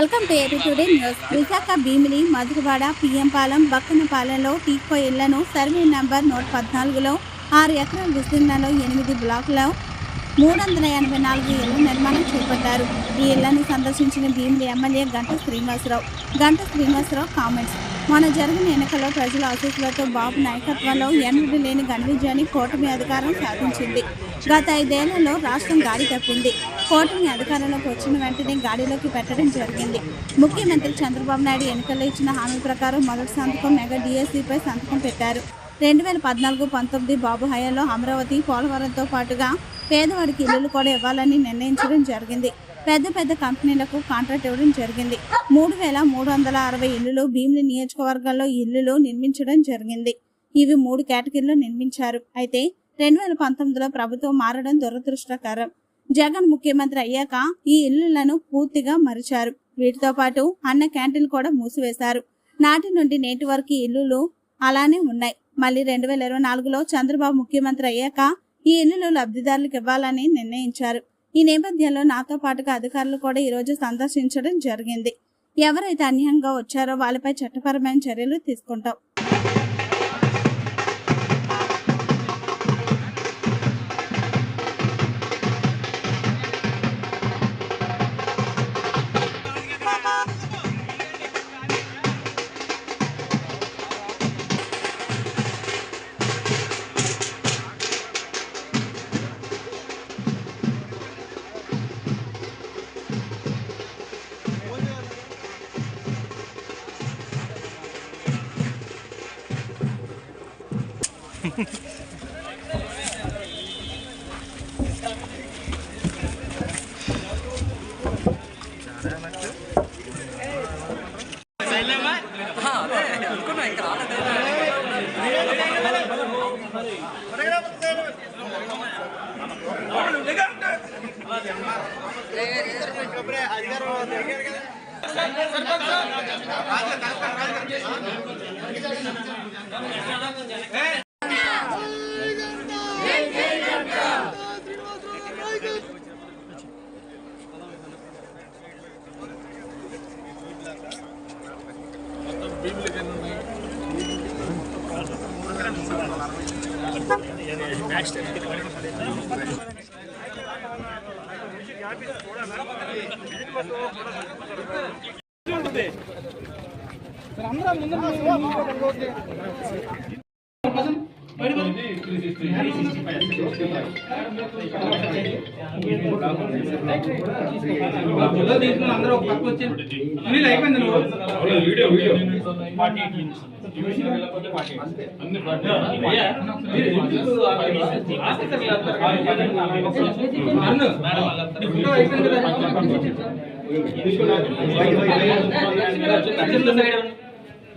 Welcome to AP today news. Visakha Bheemili Madhurawada PM Palem బక్కనపాలెంలో టీకో ఇళ్ళను survey number నూట పద్నాలుగులో ఆరు ఎకరాల విస్తీర్ణంలో ఎనిమిది బ్లాకులో మూడు వందల ఎనభై నాలుగు ఇళ్ళ నిర్మాణం చేపట్టారు. ఈ ఇళ్ళను సందర్శించిన భీమిలి ఎమ్మెల్యే గంట శ్రీనివాసరావు. గంట శ్రీనివాసరావు కామెంట్స్. మన జరిగిన ఎన్నికల్లో ప్రజల ఆశీస్సులతో బాబు నాయకత్వంలో ఎన్నడూ లేని ఘన విజయాన్ని కూటమి అధికారం సాధించింది. గత ఐదేళ్ళలో రాష్ట్రం గాడి తప్పింది. కూటమి అధికారంలోకి వచ్చిన వెంటనే గాడిలోకి పెట్టడం జరిగింది. ముఖ్యమంత్రి చంద్రబాబు నాయుడు ఎన్నికల్లో ఇచ్చిన హామీ ప్రకారం మొదటి సంతకం మెగా డిఎస్సిపై సంతకం పెట్టారు. రెండు వేల పద్నాలుగు పంతొమ్మిది బాబు హయాంలో అమరావతి పోలవరంతో పాటుగా పేదవాడికి ఇల్లులు కూడా ఇవ్వాలని నిర్ణయించడం జరిగింది. పెద్ద పెద్ద కంపెనీలకు కాంట్రాక్ట్ ఇవ్వడం జరిగింది. మూడు వేల మూడు వందల అరవై ఇల్లులు భీమిలి నియోజకవర్గాల్లో ఇల్లులు నిర్మించడం జరిగింది. ఇవి మూడు కేటగిరీలో నిర్మించారు. అయితే రెండు వేల పంతొమ్మిదిలో ప్రభుత్వం మారడం దురదృష్టకరం. జగన్ ముఖ్యమంత్రి అయ్యాక ఈ ఇళ్ళను పూర్తిగా మరిచారు. వీటితో పాటు అన్న క్యాంటీన్ కూడా మూసివేశారు. నాటి నుండి నేటి వరకు ఇల్లులు అలానే ఉన్నాయి. మళ్ళీ రెండు వేల ఇరవై నాలుగులో చంద్రబాబు ముఖ్యమంత్రి అయ్యాక ఈ ఇల్లులు లబ్ధిదారులకు ఇవ్వాలని నిర్ణయించారు. ఈ నేపథ్యంలో నాతో పాటుగా అధికారులు కూడా ఈ రోజు సందర్శించడం జరిగింది. ఎవరైతే అన్యాయంగా వచ్చారో వాళ్ళపై చట్టపరమైన చర్యలు తీసుకుంటాం. सरपंच ఫోటో ముందు అందరూ ఒక పక్క వచ్చి అయిపోయింది నువ్వు వీడియో వీడియో అయిపోయింది కదా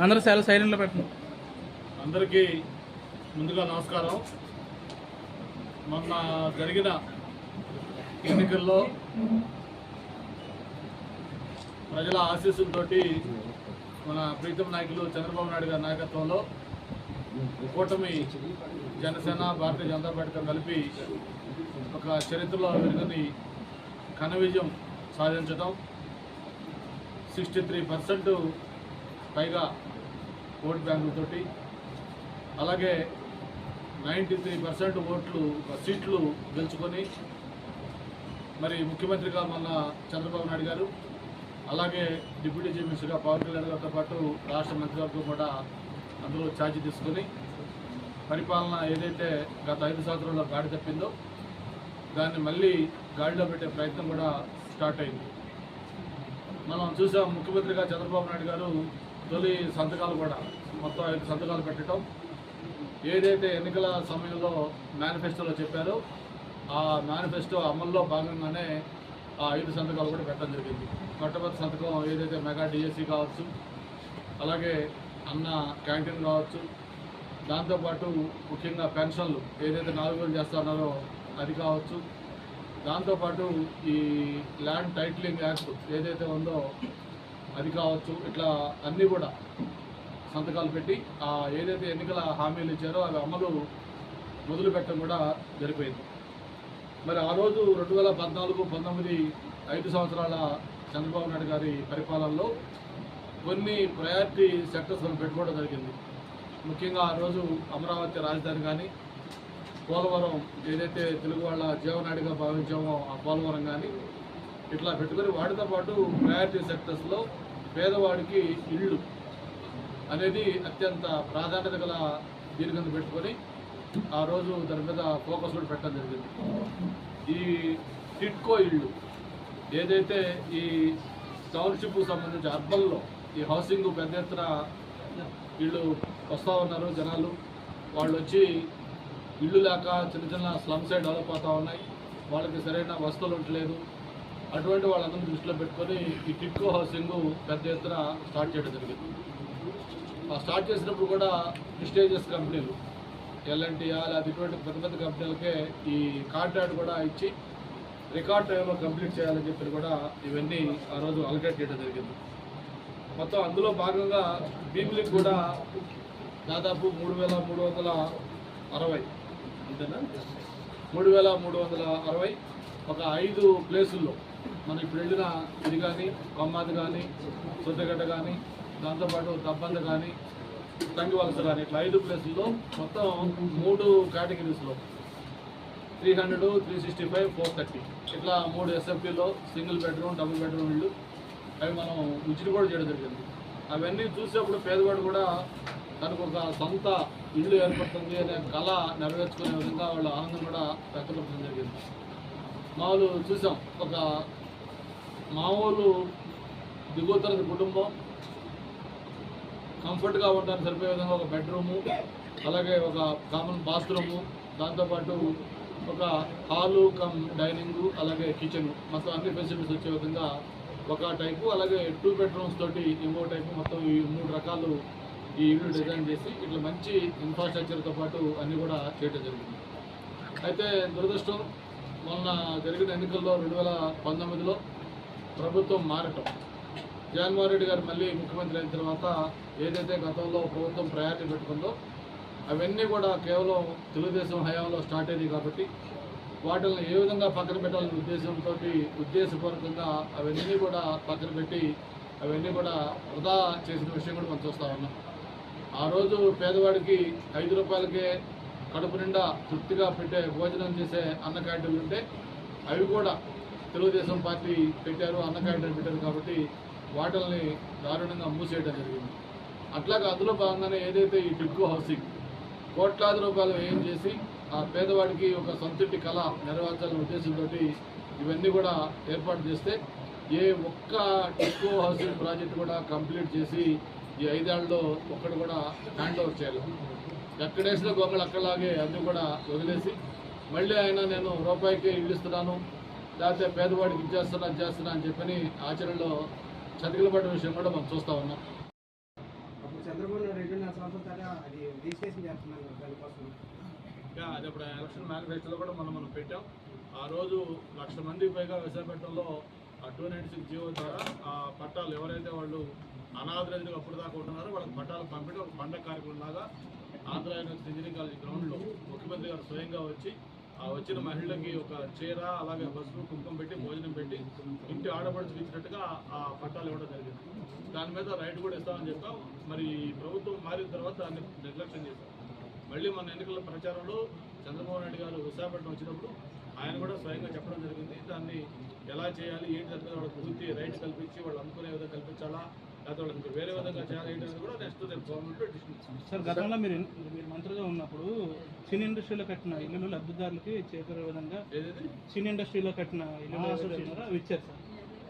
అందరూ చాలా సైలెంట్లో పెట్టండి. అందరికీ ముందుగా నమస్కారం. మొన్న జరిగిన ఎన్నికల్లో ప్రజల ఆశీస్సులతో మన ప్రీతం నాయకులు చంద్రబాబు నాయుడు గారి నాయకత్వంలో కూటమి జనసేన భారతీయ జనతా పార్టీతో కలిపి ఒక చరిత్రలో విరుదని ఘన విజయం సాధించడం సిక్స్టీ త్రీ పర్సెంట్ పైగా ఓటు బ్యాంకులతోటి అలాగే నైంటీ త్రీ పర్సెంట్ ఓట్లు సీట్లు గెలుచుకొని మరి ముఖ్యమంత్రిగా మన చంద్రబాబు నాయుడు గారు అలాగే డిప్యూటీ చీఫ్ మినిస్టర్గా పవన్ కళ్యాణ్ గారితో పాటు రాష్ట్ర మంత్రివర్గం కూడా అందులో ఛార్జ్ తీసుకొని పరిపాలన ఏదైతే గత ఐదు సంవత్సరంలో గాడి తప్పిందో దాన్ని మళ్ళీ గాడిలో పెట్టే ప్రయత్నం కూడా స్టార్ట్ అయింది. మనం చూసాం ముఖ్యమంత్రిగా చంద్రబాబు నాయుడు గారు తొలి సంతకాలు కూడా మొత్తం ఐదు సంతకాలు పెట్టడం. ఏదైతే ఎన్నికల సమయంలో మేనిఫెస్టోలో చెప్పారో ఆ మేనిఫెస్టో అమల్లో భాగంగానే ఆ ఐదు సంతకాలు కూడా పెట్టడం జరిగింది. మొట్టమొదటి సంతకం ఏదైతే మెగా డిఎస్సి కావచ్చు అలాగే అన్న క్యాంటీన్ కావచ్చు దాంతోపాటు ముఖ్యంగా పెన్షన్లు ఏదైతే నాలుగు వేలు చేస్తున్నారో అది కావచ్చు. దాంతోపాటు ఈ ల్యాండ్ టైటిలింగ్ యాక్ట్ ఏదైతే ఉందో అది కావచ్చు. ఇట్లా అన్నీ కూడా సంతకాలు పెట్టి ఆ ఏదైతే ఎన్నికల హామీలు ఇచ్చారో అవి అమలు మొదలు పెట్టడం కూడా జరిపోయింది మరి ఆ రోజు రెండు వేల పద్నాలుగు పంతొమ్మిది ఐదు సంవత్సరాల చంద్రబాబు నాయుడు గారి పరిపాలనలో కొన్ని ప్రయారిటీ సెక్టర్స్ మనం పెట్టుకోవడం జరిగింది. ముఖ్యంగా ఆ రోజు అమరావతి రాజధాని కానీ పోలవరం ఏదైతే తెలుగు వాళ్ళ జీవనాడిగా భావించామో ఆ పోలవరం కానీ ఇట్లా పెట్టుకొని వాటితో పాటు ప్రయారిటీ సెక్టర్స్లో పేదవాడికి ఇళ్ళు అనేది అత్యంత ప్రాధాన్యత గల దీని కింద పెట్టుకొని ఆ రోజు దాని మీద ఫోకస్ కూడా పెట్టడం జరిగింది. ఈ టిట్కో ఇళ్ళు ఏదైతే ఈ టౌన్షిప్కు సంబంధించి అర్బన్లో ఈ హౌసింగ్ పెద్ద ఎత్తున వీళ్ళు వస్తూ ఉన్నారు జనాలు. వాళ్ళు వచ్చి ఇళ్ళు లేక చిన్న చిన్న స్లమ్ సైడ్ డెవలప్ అవుతూ ఉన్నాయి. వాళ్ళకి సరైన వసతులు ఉండలేదు అటువంటి వాళ్ళందరినీ దృష్టిలో పెట్టుకొని ఈ టిట్కో హౌసింగ్ పెద్ద ఎత్తున స్టార్ట్ చేయడం జరిగింది. ఆ స్టార్ట్ చేసినప్పుడు కూడా ప్రిస్టేజియస్ కంపెనీలు ఎల్ఎన్టీఆ లేదా ఇటువంటి పెద్ద పెద్ద కంపెనీలకే ఈ కాంట్రాక్ట్ కూడా ఇచ్చి రికార్డ్ టైంలో కంప్లీట్ చేయాలని చెప్పి కూడా ఇవన్నీ ఆ రోజు అలకేట్ చేయడం జరిగింది. మొత్తం అందులో భాగంగా భీమిలికి కూడా దాదాపు మూడు వేల మూడు వందల అరవై అంతేనా? మూడు వేల మూడు వందల అరవై ఒక ఐదు ప్లేసుల్లో మనం ఇప్పుడు వెళ్ళిన ఇది కానీ కొమ్మాది కానీ సొద్దగడ్డ కానీ దాంతోపాటు దబ్బంద కానీ తంగివలస కానీ ఇట్లా ఐదు ప్లేసుల్లో మొత్తం మూడు కేటగిరీస్లో three hundred three sixty five four thirty. ఇట్లా మూడు ఎస్ఎఫ్టీలో సింగిల్ బెడ్రూమ్ డబుల్ బెడ్రూమ్ ఇళ్ళు. అవి మనం ఉచిత కూడా చేయడం జరిగింది. అవన్నీ చూసేప్పుడు పేదవాడు కూడా తనకు ఒక సొంత ఇల్లు ఏర్పడుతుంది అనే కళ నెరవేర్చుకునే విధంగా వాళ్ళ ఆనందం కూడా వ్యక్తపరచడం జరిగింది. మామూలు చూసాం. ఒక మామూలు దిగువ కుటుంబం. కంఫర్ట్గా ఉండడానికి సరిపోయే విధంగా ఒక బెడ్రూము అలాగే ఒక కామన్ బాత్రూము దాంతోపాటు ఒక హాలు కమ్ డైనింగ్ అలాగే కిచెన్ మొత్తం అన్ని ఫెసిలిటీస్ వచ్చే విధంగా ఒక టైపు అలాగే టూ బెడ్రూమ్స్ తోటి ఇంకో టైపు మొత్తం ఈ మూడు రకాలు ఈ ఇల్లు డిజైన్ చేసి ఇట్లా మంచి ఇన్ఫ్రాస్ట్రక్చర్తో పాటు అన్నీ కూడా చేయడం జరిగింది. అయితే దురదృష్టం మొన్న జరిగిన ఎన్నికల్లో రెండు వేల పంతొమ్మిదిలో ప్రభుత్వం మారటం. జగన్మోహన్ రెడ్డి గారు మళ్ళీ ముఖ్యమంత్రి అయిన తర్వాత ఏదైతే గతంలో ప్రభుత్వం ప్రయారిటీ పెట్టుకుందో అవన్నీ కూడా కేవలం తెలుగుదేశం హయాంలో స్టార్ట్ అయ్యాయి కాబట్టి వాటిని ఏ విధంగా పక్కన పెట్టాలనే ఉద్దేశంతో ఉద్దేశపూర్వకంగా అవన్నీ కూడా పక్కన పెట్టి అవన్నీ కూడా వృధా చేసిన విషయం కూడా మనం చూస్తూ ఉన్నాం. ఆ రోజు పేదవాడికి ఐదు రూపాయలకే కడుపు నిండా తృప్తిగా పెట్టే భోజనం చేసే అన్న క్యాంటీన్లు ఉంటే అవి కూడా తెలుగుదేశం పార్టీ పెట్టారు అన్న క్యాంటీన్ పెట్టారు కాబట్టి వాటిల్ని దారుణంగా మూసేయడం జరిగింది. అట్లాగే అందులో భాగంగానే ఏదైతే ఈ టిడ్కో హౌసింగ్ కోట్లాది రూపాయలు వ్యయం చేసి ఆ పేదవాడికి ఒక సంతృప్తి కళ నెరవేర్చాలనే ఉద్దేశంతో ఇవన్నీ కూడా ఏర్పాటు చేస్తే ఏ ఒక్క టెక్కో హౌసింగ్ ప్రాజెక్ట్ కూడా కంప్లీట్ చేసి ఈ ఐదేళ్ళలో ఒక్కడు కూడా హ్యాండ్ ఓవర్ చేయాలి ఎక్కడేసిన గొంగళి అక్కలాగే అన్నీ కూడా వదిలేసి మళ్ళీ ఆయన నేను రూపాయికి ఇల్లు ఇస్తున్నాను లేకపోతే పేదవాడికి ఇచ్చేస్తున్నా చేస్తున్నా అని చెప్పని ఆచరణలో చతికిలబడ్డ విషయం కూడా మనం చూస్తూ ఉన్నాం. చంద్రబాబు నాయుడు రెండున్నర సంవత్సరాల తర్వాత అది రిజిస్ట్రేషన్ చేస్తున్నారు దానికోసం. ఇంకా అది అప్పుడు ఎలక్షన్ మేనిఫెస్టోలో కూడా మనం మనం పెట్టాం. ఆ రోజు లక్ష మందికి పైగా విశాఖపట్నంలో ఆ టూ నైన్టీ సిక్స్ జీవో ద్వారా ఆ పట్టాలు ఎవరైతే వాళ్ళు అనాథరైతులు అప్పుడు దాకా ఉంటున్నారో వాళ్ళకి పట్టాలు పంపిణీ ఒక పండగ కార్యక్రమం లాగా ఆంధ్ర యూనివర్సిటీ ఇంజనీరింగ్ కాలేజ్ గ్రౌండ్లో ముఖ్యమంత్రి గారు స్వయంగా వచ్చి ఆ వచ్చిన మహిళలకి ఒక చీర అలాగే బస్సు కుంకుమ పెట్టి భోజనం పెట్టి ఇంటి ఆడపడుచుకు ఇచ్చినట్టుగా ఆ పట్టాలు ఇవ్వడం జరిగింది. దాని మీద రైట్ కూడా ఇస్తామని చెప్పాం. మరి ప్రభుత్వం మారిన తర్వాత దాన్ని నిర్లక్ష్యం చేశాం. మళ్ళీ మన ఎన్నికల ప్రచారంలో చంద్రబాబు నాయుడు గారు విశాఖపట్నం వచ్చినప్పుడు ఆయన కూడా స్వయంగా చెప్పడం జరిగింది. దాన్ని ఎలా చేయాలి ఏంటి జరిగింది వాళ్ళకి పూర్తి రైట్స్ కల్పించి వాళ్ళు అనుకునే విధంగా కల్పించాలా వేరే విధంగా కూడా నెక్స్ట్ సార్ గతంలో మీరు మీరు మంత్రిగా ఉన్నప్పుడు సినీ ఇండస్ట్రీలో కట్టిన ఇల్లులు లబ్ధిదారులకి చేకూరే విధంగా సినీ ఇండస్ట్రీలో కట్టిన ఉన్నారో అవి ఇచ్చారు సార్.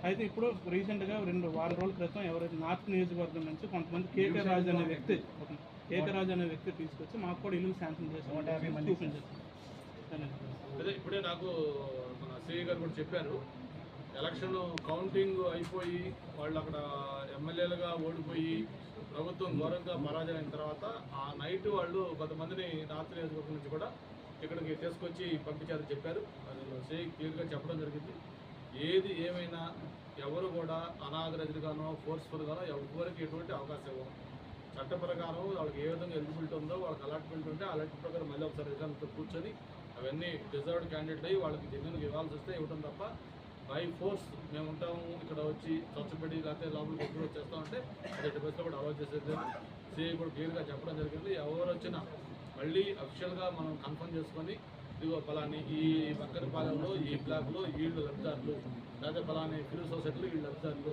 అయితే ఇప్పుడు రీసెంట్గా రెండు వారం రోజుల క్రితం ఎవరైతే నార్త్ నియోజకవర్గం నుంచి కొంతమంది కేకే రాజు అనే వ్యక్తి ఏకరాజు అనే వ్యక్తి తీసుకొచ్చి మాకు కూడా ఇల్లు శాంక్షన్ చేస్తాం చూపించారు. అదే ఇప్పుడే నాకు మన సిఐ గారు కూడా చెప్పారు. ఎలక్షన్ కౌంటింగ్ అయిపోయి వాళ్ళు అక్కడ ఎమ్మెల్యేలుగా ఓడిపోయి ప్రభుత్వం ఘోరంగా పరాజయం తర్వాత ఆ నైట్ వాళ్ళు కొంతమందిని రాత్రి నియోజకవర్గం నుంచి కూడా ఇక్కడికి తీసుకొచ్చి పంపించారని చెప్పారు. అది సిఐ క్లియర్గా చెప్పడం జరిగింది. ఏది ఏమైనా ఎవరు కూడా అనాథరైజ్గానో ఫోర్స్ఫుల్గానో ఎవరికి ఎటువంటి అవకాశం ఇవ్వం చట్ట ప్రకారం వాళ్ళకి ఏ విధంగా ఎలిజిబిలిటీ ఉందో వాళ్ళకి అలాట్మెంట్ ఉంటే అలాంటి ప్రకారం మళ్ళీ ఒకసారి ఎగ్జామ్తో కూర్చొని అవన్నీ డిజర్వ్డ్ క్యాండిడేట్ అయ్యి వాళ్ళకి జెన్యున్గా ఇవ్వాల్సి వస్తే ఇవ్వడం తప్ప బై ఫోర్స్ మేము ఉంటాము ఇక్కడ వచ్చి చచ్చబడి లేకపోతే లోపలికి ఎప్పుడు వచ్చేస్తామంటే అది బస్సులో కూడా అలవాటు చేసేది సిఐ కూడా క్లియర్గా చెప్పడం జరిగింది. ఎవరు వచ్చినా మళ్ళీ అఫిషియల్గా మనం కన్ఫర్మ్ చేసుకొని ఇదిగో ఫలాని ఈ పక్కన పాలనలో ఈ బ్లాక్లో వీళ్ళు లబ్ధారులు లేకపోతే ఫలాని ఫిల్ సొసైటీలో వీళ్ళు లబ్ధారులు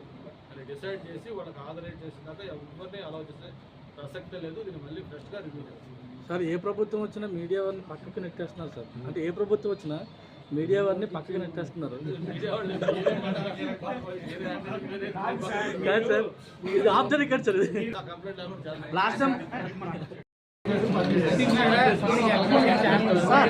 అని డిసైడ్ చేసి వాళ్ళకి ఆదరేట్ చేసిన దాకా ఎవరిని అలౌ చేసే ప్రసక్తే లేదు. దీన్ని మళ్ళీ ఫ్రెష్గా రివ్యూ చేస్తాం. సార్ ఏ ప్రభుత్వం వచ్చినా మీడియా వాళ్ళని పక్కకి నెట్టేస్తున్నారు సార్. అంటే ఏ ప్రభుత్వం వచ్చినా మీడియా వారిని పక్కకి నెట్టేస్తున్నారు. కాదు సార్ ఇది off the record sir last time sir